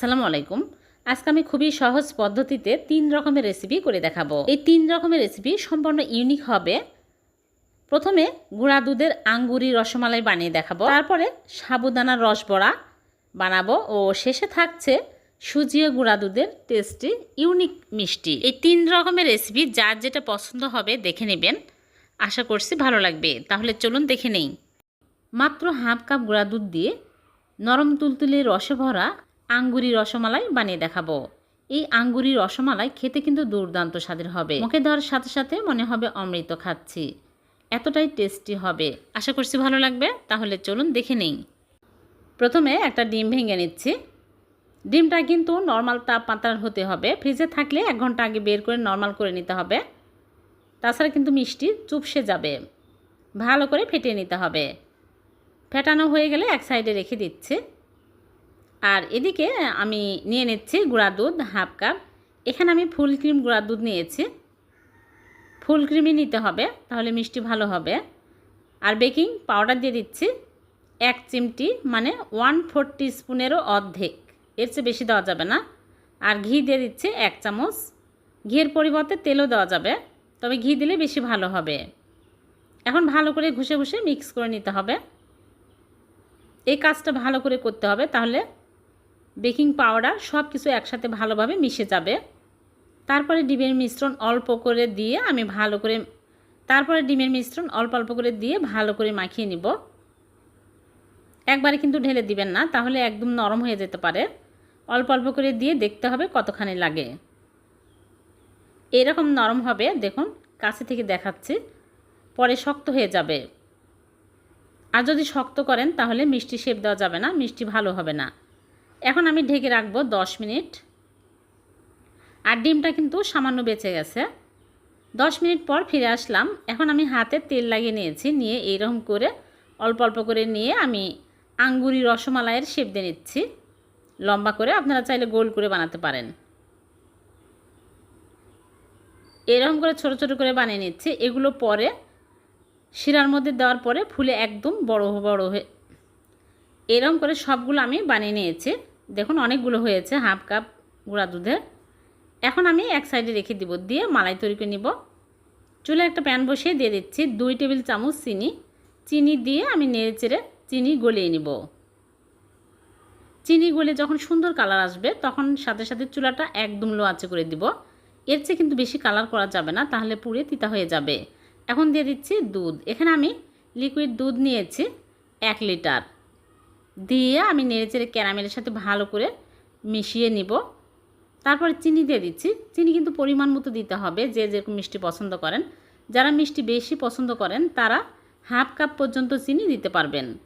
আসসালামু আলাইকুম। আজকে আমি খুবই সহজ পদ্ধতিতে তিন রকমের রেসিপি করে দেখাবো। এই তিন রকমের রেসিপি সম্পূর্ণ ইউনিক হবে। প্রথমে গুঁড়া দুধের আঙ্গুরি রসমালাই বানিয়ে দেখাবো। তারপরে সাবুদানার রস বড়া বানাবো ও শেষে থাকছে সুজিয়ে গুঁড়া দুধের টেস্টি ইউনিক মিষ্টি। এই তিন রকমের রেসিপি যার যেটা পছন্দ হবে দেখে নেবেন। আশা করছি ভালো লাগবে। তাহলে চলুন দেখে নেই। মাত্র হাফ কাপ গুঁড়া দুধ দিয়ে নরম তুলতুলে রসে ভরা আঙ্গুরি রসমালাই বানিয়ে দেখাবো। এই আঙ্গুরি রসমালাই খেতে কিন্তু দুর্দান্ত স্বাদের হবে। মুখে দেওয়ার সাথে সাথে মনে হবে অমৃত খাচ্ছি। এতটাই টেস্টি হবে। আশা করছি ভালো লাগবে। তাহলে চলুন দেখে নেই। প্রথমে একটা ডিম ভেঙে নিচ্ছি। ডিমটা কিন্তু নর্মাল তাপমাত্রার হতে হবে। ফ্রিজে থাকলে এক ঘণ্টা আগে বের করে নর্মাল করে নিতে হবে। তাছাড়া কিন্তু মিষ্টি চুপসে যাবে। ভালো করে ফেটিয়ে নিতে হবে। ফেটানো হয়ে গেলে এক সাইডে রেখে দিচ্ছি। আর এদিকে আমি নিয়ে নিচ্ছি গুঁড়া দুধ, হাফ কাপ। এখানে আমি ফুল ক্রিম গুঁড়া দুধ নিয়েছি। ফুল ক্রিমই নিতে হবে, তাহলে মিষ্টি ভালো হবে। আর বেকিং পাউডার দিয়ে দিচ্ছি এক চিমটি মানে ওয়ান ফোর স্পুনেরও অর্ধেক। এর চেয়ে বেশি দেওয়া যাবে না। আর ঘি দিয়ে দিচ্ছি এক চামচ। ঘিয়ের পরিবর্তে তেলও দেওয়া যাবে, তবে ঘি দিলে বেশি ভালো হবে। এখন ভালো করে ঘষে ঘুষে মিক্স করে নিতে হবে। এই কাজটা ভালো করে করতে হবে, তাহলে বেকিং পাউডার সব কিছু একসাথে ভালোভাবে মিশে যাবে। তারপরে ডিমের মিশ্রণ অল্প করে দিয়ে আমি ভালো করে, তারপরে ডিমের মিশ্রণ অল্প অল্প করে দিয়ে ভালো করে মাখিয়ে নিব। একবারে কিন্তু ঢেলে দিবেন না, তাহলে একদম নরম হয়ে যেতে পারে। অল্প অল্প করে দিয়ে দেখতে হবে কতখানি লাগে। এরকম নরম হবে, দেখুন, কাছে থেকে দেখাচ্ছি, পরে শক্ত হয়ে যাবে। আর যদি শক্ত করেন, তাহলে মিষ্টি শেপ দেওয়া যাবে না, মিষ্টি ভালো হবে না। এখন আমি ঢেকে রাখব দশ মিনিট। আর ডিমটা কিন্তু সামান্য বেঁচে গেছে। দশ মিনিট পর ফিরে আসলাম। এখন আমি হাতে তেল লাগিয়ে নিয়েছি। নিয়ে এইরকম করে অল্প অল্প করে নিয়ে আমি আঙ্গুরি রসমালাইয়ের শেপ দিয়ে নিচ্ছি। লম্বা করে আপনারা চাইলে গোল করে বানাতে পারেন। এরকম করে ছোট ছোট করে বানিয়ে নিচ্ছি। এগুলো পরে শিরার মধ্যে দেওয়ার পরে ফুলে একদম বড় বড় হয়ে এরকম করে সবগুলো আমি বানিয়ে নিয়েছি। দেখুন অনেকগুলো হয়েছে, হাফ কাপ গুঁড়া দুধে এখন আমি এক সাইডে রেখে দিব, দিয়ে মালাই তৈরি করে নিব। চুলে একটা প্যান বসিয়ে দিয়ে দিচ্ছি, দুই টেবিল চামচ চিনি। চিনি দিয়ে আমি নেড়ে চেড়ে চিনি গলিয়ে নিব। চিনি গলে যখন সুন্দর কালার আসবে, তখন সাথে সাথে চুলাটা একদম লো আঁচে করে দিব। এর চেয়ে কিন্তু বেশি কালার করা যাবে না, তাহলে পুড়ে তিতা হয়ে যাবে। এখন দিয়ে দিচ্ছি দুধ। এখানে আমি লিকুইড দুধ নিয়েছি, এক লিটার। দিয়ে আমি নেড়েচেড়ে ক্যারামেলের সাথে ভালো করে মিশিয়ে নিব। তারপরে চিনি দিয়ে দিচ্ছি। চিনি কিন্তু পরিমাণ মতো দিতে হবে, যে যেরকম মিষ্টি পছন্দ করেন। যারা মিষ্টি বেশি পছন্দ করেন, তারা হাফ কাপ পর্যন্ত চিনি দিতে পারবেন।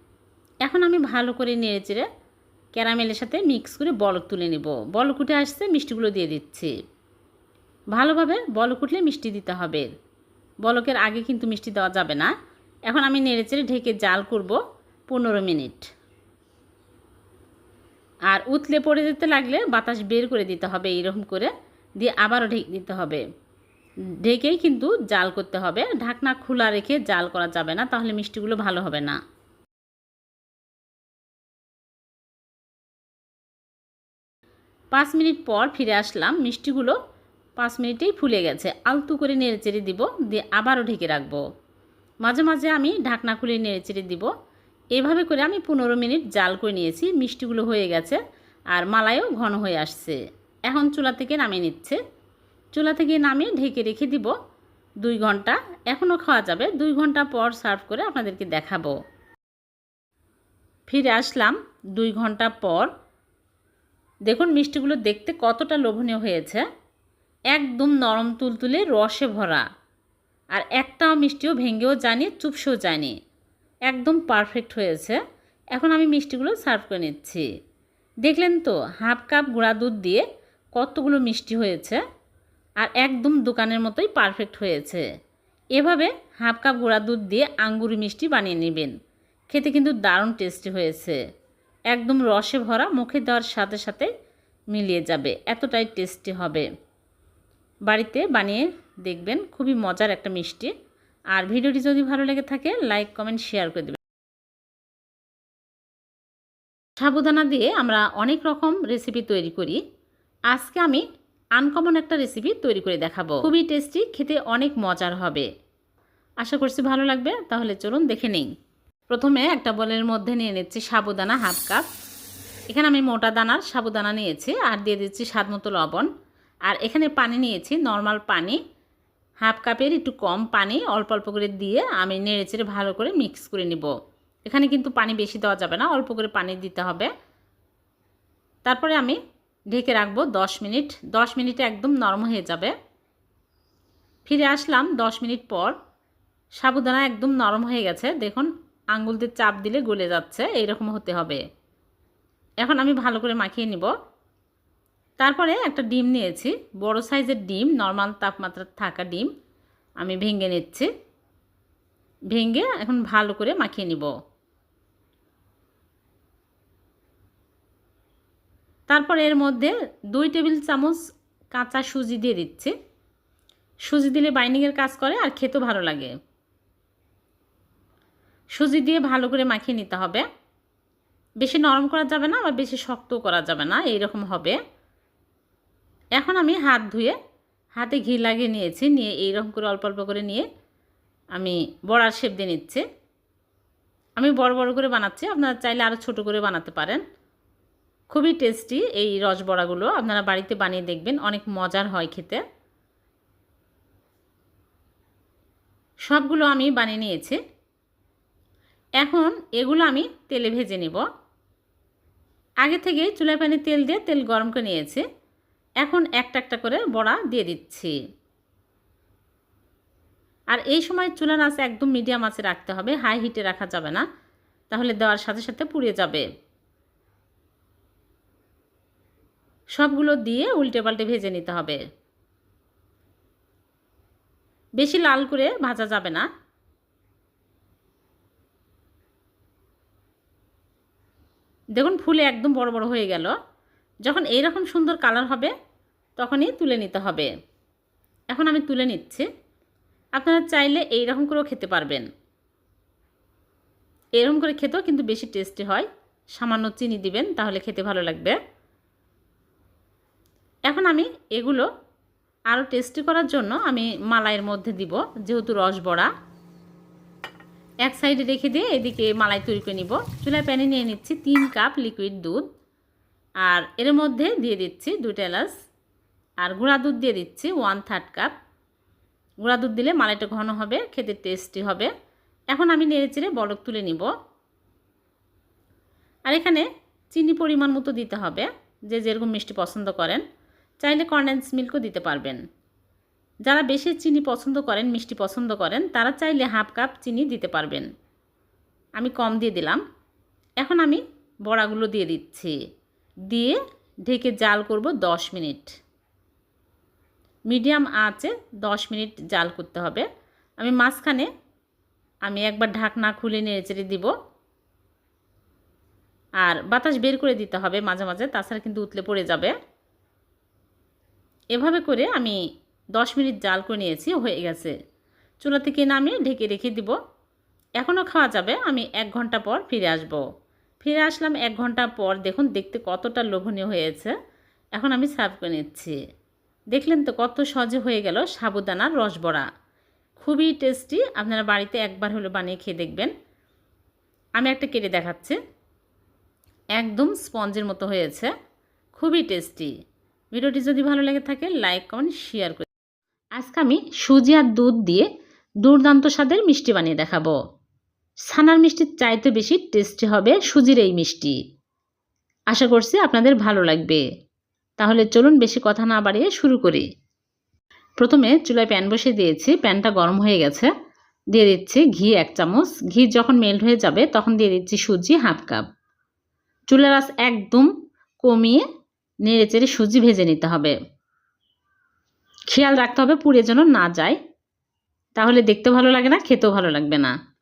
এখন আমি ভালো করে নেড়েচেড়ে ক্যারামেলের সাথে মিক্স করে বলক তুলে নেব। বলক উঠে আসছে, মিষ্টিগুলো দিয়ে দিচ্ছি। ভালোভাবে বলক উঠলে মিষ্টি দিতে হবে। বলকের আগে কিন্তু মিষ্টি দেওয়া যাবে না। এখন আমি নেড়েচেড়ে ঢেকে জাল করব পনেরো মিনিট। আর উতলে পড়ে যেতে লাগলে বাতাস বের করে দিতে হবে এইরকম করে, দিয়ে আবারও ঢেকে দিতে হবে। ঢেকেই কিন্তু জাল করতে হবে। ঢাকনা খোলা রেখে জাল করা যাবে না, তাহলে মিষ্টিগুলো ভালো হবে না। পাঁচ মিনিট পর ফিরে আসলাম। মিষ্টিগুলো পাঁচ মিনিটেই ফুলে গেছে। আলতু করে নেড়ে চেড়ে দিব, দিয়ে আবারও ঢেকে রাখব। মাঝে মাঝে আমি ঢাকনা খুলে নেড়ে চেড়ে দিব। এভাবে করে আমি পনেরো মিনিট জাল করে নিয়েছি, মিষ্টিগুলো হয়ে গেছে আর মালাইও ঘন হয়ে আসছে। এখন চুলা থেকে নামিয়ে নিচ্ছে। চুলা থেকে নামিয়ে ঢেকে রেখে দিব দুই ঘণ্টা। এখনও খাওয়া যাবে, দুই ঘণ্টা পর সার্ভ করে আপনাদেরকে দেখাবো। ফিরে আসলাম দুই ঘণ্টা পর। দেখুন, মিষ্টিগুলো দেখতে কতটা লোভনীয় হয়েছে। একদম নরম তুলতুলে রসে ভরা। আর একটাও মিষ্টিও ভেঙেও জানি চুপসেও যায়নি। একদম পারফেক্ট হয়েছে। এখন আমি মিষ্টিগুলো সার্ভ করে নিচ্ছি। দেখলেন তো হাফ কাপ গুঁড়া দুধ দিয়ে কতগুলো মিষ্টি হয়েছে? আর একদম দোকানের মতোই পারফেক্ট হয়েছে। এভাবে হাফ কাপ গুঁড়া দুধ দিয়ে আঙ্গুরি মিষ্টি বানিয়ে নেবেন। খেতে কিন্তু দারুণ টেস্টি হয়েছে। একদম রসে ভরা মুখে দেওয়ার সাথে সাথে মিলিয়ে যাবে, এতটাই টেস্টি হবে। বাড়িতে বানিয়ে দেখবেন, খুবই মজার একটা মিষ্টি। আর ভিডিওটি যদি ভালো লেগে থাকে লাইক কমেন্ট শেয়ার করে দেবেন। সাবুদানা দিয়ে আমরা অনেক রকম রেসিপি তৈরি করি। আজকে আমি আনকমন একটা রেসিপি তৈরি করে দেখাবো। খুবই টেস্টি খেতে অনেক মজার হবে। আশা করছি ভালো লাগবে, তাহলে চলুন দেখে নেই। প্রথমে একটা বলের মধ্যে নিয়ে নিচ্ছি সাবুদানা হাফ কাপ। এখানে আমি মোটা দানার সাবুদানা নিয়েছি, আর দিয়ে দিচ্ছি স্বাদ মতো লবণ। আর এখানে পানি নিয়েছি নর্মাল পানি। হাফ কাপের একটু কম পানি অল্প অল্প করে দিয়ে আমি নেড়ে চেড়ে ভালো করে মিক্স করে নিব। এখানে কিন্তু পানি বেশি দেওয়া যাবে না, অল্প করে পানি দিতে হবে। তারপরে আমি ঢেকে রাখব দশ মিনিট। দশ মিনিটে একদম নরম হয়ে যাবে। ফিরে আসলাম দশ মিনিট পর। সাবুদানা একদম নরম হয়ে গেছে। দেখুন, আঙ্গুল দিয়ে চাপ দিলে গলে যাচ্ছে, এইরকম হতে হবে। এখন আমি ভালো করে মাখিয়ে নিব। তারপরে একটা ডিম নিয়েছি। বড় সাইজের ডিম নর্মাল তাপমাত্রা থাকা ডিম। আমি ভেঙে নিচ্ছি। ভেঙে এখন ভালো করে মাখিয়ে নিব। তারপর এর মধ্যে দুই টেবিল চামচ কাঁচা সুজি দিয়ে দিচ্ছি। সুজি দিলে বাইন্ডিংয়ের কাজ করে আর খেতেও ভালো লাগে। সুজি দিয়ে ভালো করে মাখিয়ে নিতে হবে। বেশি নরম করা যাবে না, আবার বেশি শক্তও করা যাবে না, এইরকম হবে। এখন আমি হাত ধুয়ে, হাতে ঘি লাগিয়ে নিয়েছি, নিয়ে এইরকম করে অল্প অল্প করে নিয়ে আমি বড়ার শেপ দিয়ে নিচ্ছি। আমি বড় বড় করে বানাচ্ছি, আপনারা চাইলে আরও ছোট করে বানাতে পারেন। খুবই টেস্টি এই রস বড়াগুলো, আপনারা বাড়িতে বানিয়ে দেখবেন, অনেক মজার হয় খেতে। সবগুলো আমি বানিয়ে নিয়েছি। এখন এগুলো আমি তেলে ভেজে নিব। আগে থেকে চুলায় পানি তেল দিয়ে তেল গরম করে নিয়েছি। এখন একটা একটা করে বড়া দিয়ে দিচ্ছি। আর এই সময় চুলার আঁচ একদম মিডিয়াম আঁচে রাখতে হবে, হাই হিটে রাখা যাবে না, তাহলে দেওয়ার সাথে সাথে পুড়ে যাবে। সবগুলো দিয়ে উল্টে পাল্টে ভেজে নিতে হবে। বেশি লাল করে ভাজা যাবে না। দেখুন, ফুলে একদম বড় বড় হয়ে গেল। যখন এই রকম সুন্দর কালার হবে, তখনই তুলে নিতে হবে। এখন আমি তুলে নিচ্ছি। আপনারা চাইলে এই রকম করেও খেতে পারবেন। এরকম করে খেতেও কিন্তু বেশি টেস্টি হয়। সামান্য চিনি দিবেন, তাহলে খেতে ভালো লাগবে। এখন আমি এগুলো আরও টেস্টি করার জন্য আমি মালাইয়ের মধ্যে দিব, যেহেতু রস বড়া। এক সাইডে রেখে দিয়ে এদিকে মালাই তৈরি করে নিব। চুলায় প্যানে নিয়ে নিচ্ছি তিন কাপ লিকুইড দুধ। আর এর মধ্যে দিয়ে দিচ্ছি দুটো এলাচ। আর গুঁড়া দুধ দিয়ে দিচ্ছি ওয়ান থার্ড কাপ গুঁড়া দুধ দিলে মালাইটা ঘন হবে, খেতে টেস্টি হবে। এখন আমি নেড়ে চেড়ে বলক তুলে নিব। আর এখানে চিনি পরিমাণ মতো দিতে হবে, যে যেরকম মিষ্টি পছন্দ করেন। চাইলে কন্ডেন্স মিল্কও দিতে পারবেন। যারা বেশি চিনি পছন্দ করেন, মিষ্টি পছন্দ করেন, তারা চাইলে হাফ কাপ চিনি দিতে পারবেন। আমি কম দিয়ে দিলাম। এখন আমি বড়াগুলো দিয়ে দিচ্ছি। দিয়ে ঢেকে জাল করব দশ মিনিট। মিডিয়াম আঁচে দশ মিনিট জাল করতে হবে। আমি মাঝখানে আমি একবার ঢাকনা খুলে নেড়ে চেড়ে দিব। আর বাতাস বের করে দিতে হবে মাঝে মাঝে, তাছাড়া কিন্তু উতলে পড়ে যাবে। এভাবে করে আমি দশ মিনিট জাল করে নিয়েছি, হয়ে গেছে। চুলা থেকে নামিয়ে ঢেকে রেখে দিব। এখনও খাওয়া যাবে, আমি এক ঘণ্টা পর ফিরে আসব। ফিরে আসলাম এক ঘণ্টা পর। দেখুন, দেখতে কতটা লোভনীয় হয়েছে। এখন আমি সার্ভ করে নিচ্ছি। দেখলেন তো কত সহজে হয়ে গেল সাবুদানার রসবড়া খুবই টেস্টি। আপনারা বাড়িতে একবার হলে বানিয়ে খেয়ে দেখবেন। আমি একটা কেটে দেখাচ্ছি। একদম স্পঞ্জের মতো হয়েছে। খুবই টেস্টি। ভিডিওটি যদি ভালো লেগে থাকে, লাইক, কমেন্ট, শেয়ার করে আজকে আমি সুজি আর দুধ দিয়ে দুর্দান্ত স্বাদের মিষ্টি বানিয়ে দেখাবো। ছানার মিষ্টির চাইতে বেশি টেস্টি হবে সুজির এই মিষ্টি। আশা করছি আপনাদের ভালো লাগবে। তাহলে চলুন বেশি কথা না বাড়িয়ে শুরু করি। প্রথমে চুলায় প্যান বসিয়ে দিয়েছি, প্যানটা গরম হয়ে গেছে। দিয়ে দিচ্ছি ঘি এক চামচ। ঘি যখন মেল্ট হয়ে যাবে তখন দিয়ে দিচ্ছি সুজি হাফ কাপ। চুলার আঁচ একদম কমিয়ে নেড়ে চেড়ে সুজি ভেজে নিতে হবে। খেয়াল রাখতে হবে পুড়ে যেন না যায়। তাহলে দেখতে ভালো লাগে না, খেতেও ভালো লাগবে না।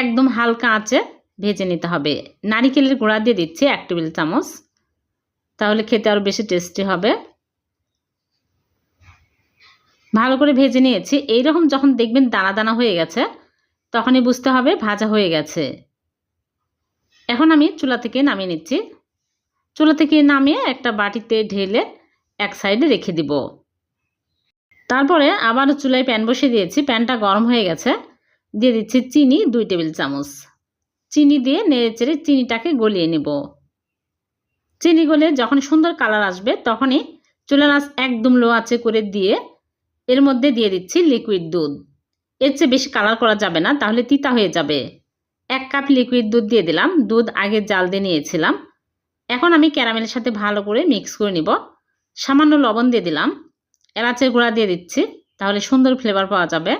একদম হালকা আঁচে ভেজে নিতে হবে। নারিকেলের গুঁড়া দিয়ে দিচ্ছি এক টেবিল চামচ। তাহলে খেতে আরও বেশি টেস্টি হবে। ভালো করে ভেজে নিয়েছি। এইরকম যখন দেখবেন দানা দানা হয়ে গেছে, তখনই বুঝতে হবে ভাজা হয়ে গেছে। এখন আমি চুলা থেকে নামিয়ে নিচ্ছি। চুলা থেকে নামিয়ে একটা বাটিতে ঢেলে এক সাইডে রেখে দিব। তারপরে আবার চুলায় প্যান বসিয়ে দিয়েছি। প্যানটা গরম হয়ে গেছে। দিয়ে দিচ্ছি চিনি দুই টেবিল চামচ। চিনি দিয়ে নেড়ে চেড়ে চিনিটাকে গলিয়ে নেব। চিনি গলে যখন সুন্দর কালার আসবে তখনই চুলার আঁচ একদম লো আঁচে করে দিয়ে এর মধ্যে দিয়ে দিচ্ছি লিকুইড দুধ। এর চেয়ে বেশি কালার করা যাবে না, তাহলে তিতা হয়ে যাবে। এক কাপ লিকুইড দুধ দিয়ে দিলাম, দুধ আগে জাল দিয়ে নিয়েছিলাম। এখন আমি ক্যারামেলের সাথে ভালো করে মিক্স করে নিব। সামান্য লবণ দিয়ে দিলাম। এলাচের গুঁড়া দিয়ে দিচ্ছি, তাহলে সুন্দর ফ্লেভার পাওয়া যাবে।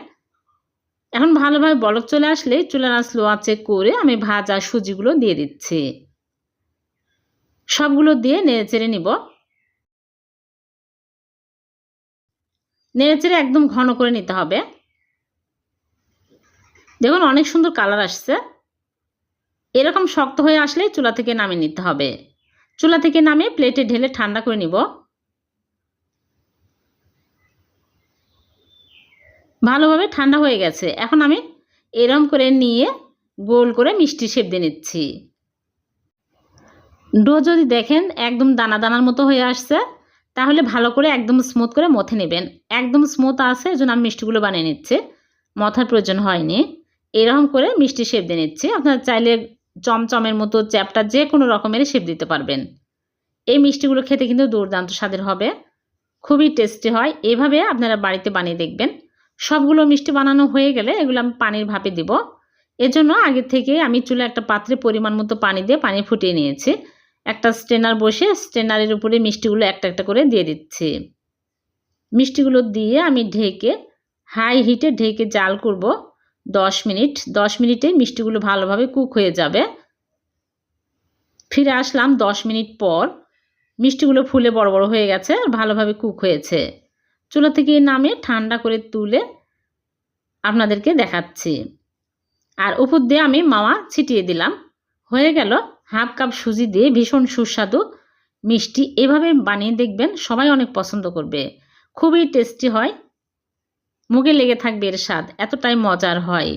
এখন ভালোভাবে বলক চলে আসলে চুলার আঁচ লো আঁচে করে আমি ভাজা সুজিগুলো দিয়ে দিচ্ছি। সবগুলো দিয়ে নেড়ে চেড়ে নিব। নেড়ে চেড়ে একদম ঘন করে নিতে হবে। দেখুন অনেক সুন্দর কালার আসছে। এরকম শক্ত হয়ে আসলে চুলা থেকে নামিয়ে নিতে হবে। চুলা থেকে নামিয়ে প্লেটে ঢেলে ঠান্ডা করে নিব। ভালোভাবে ঠান্ডা হয়ে গেছে। এখন আমি এরম করে নিয়ে গোল করে মিষ্টি শেপ দিয়ে নিচ্ছি। ডো যদি দেখেন একদম দানা দানার মতো হয়ে আসছে, তাহলে ভালো করে একদম স্মুথ করে মথে নেবেন। একদম স্মুথ আছে, এই জন্য আমি মিষ্টিগুলো বানিয়ে নিচ্ছি। মথার প্রয়োজন হয়নি। এরকম করে মিষ্টি শেপ দিয়ে নিচ্ছি। আপনারা চাইলে চমচমের মতো, চ্যাপটা যে কোনো রকমের শেপ দিতে পারবেন। এই মিষ্টিগুলো খেতে কিন্তু দুর্দান্ত স্বাদের হবে। খুবই টেস্টি হয়। এভাবে আপনারা বাড়িতে বানিয়ে দেখবেন। সবগুলো মিষ্টি বানানো হয়ে গেলে এগুলো আমি পানির ভাপে দিব। এজন্য আগে থেকে আমি চুলে একটা পাত্রে পরিমাণ মতো পানি দিয়ে পানি ফুটিয়ে নিয়েছি। একটা স্টেনার বসে স্টেনারের উপরে মিষ্টিগুলো একটা একটা করে দিয়ে দিচ্ছি। মিষ্টিগুলো দিয়ে আমি ঢেকে, হাই হিটে ঢেকে জাল করব দশ মিনিট। দশ মিনিটে মিষ্টিগুলো ভালোভাবে কুক হয়ে যাবে। ফিরে আসলাম দশ মিনিট পর। মিষ্টিগুলো ফুলে বড় বড় হয়ে গেছে আর ভালোভাবে কুক হয়েছে। চুলা থেকে নামে ঠান্ডা করে তুলে আপনাদেরকে দেখাচ্ছি। আর উপর দিয়ে আমি মাওয়া ছিটিয়ে দিলাম। হয়ে গেল হাফ কাপ সুজি দিয়ে ভীষণ সুস্বাদু, মিষ্টি। এভাবে বানিয়ে দেখবেন সবাই অনেক পছন্দ করবে। খুবই টেস্টি হয়, মুখে লেগে থাকবে এর স্বাদ, এতটাই মজার হয়।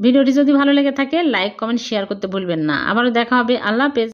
ভিডিওটি যদি ভালো লেগে থাকে, লাইক, কমেন্ট, শেয়ার করতে ভুলবেন না। আবারও দেখা হবে, আল্লাহ হাফেজ।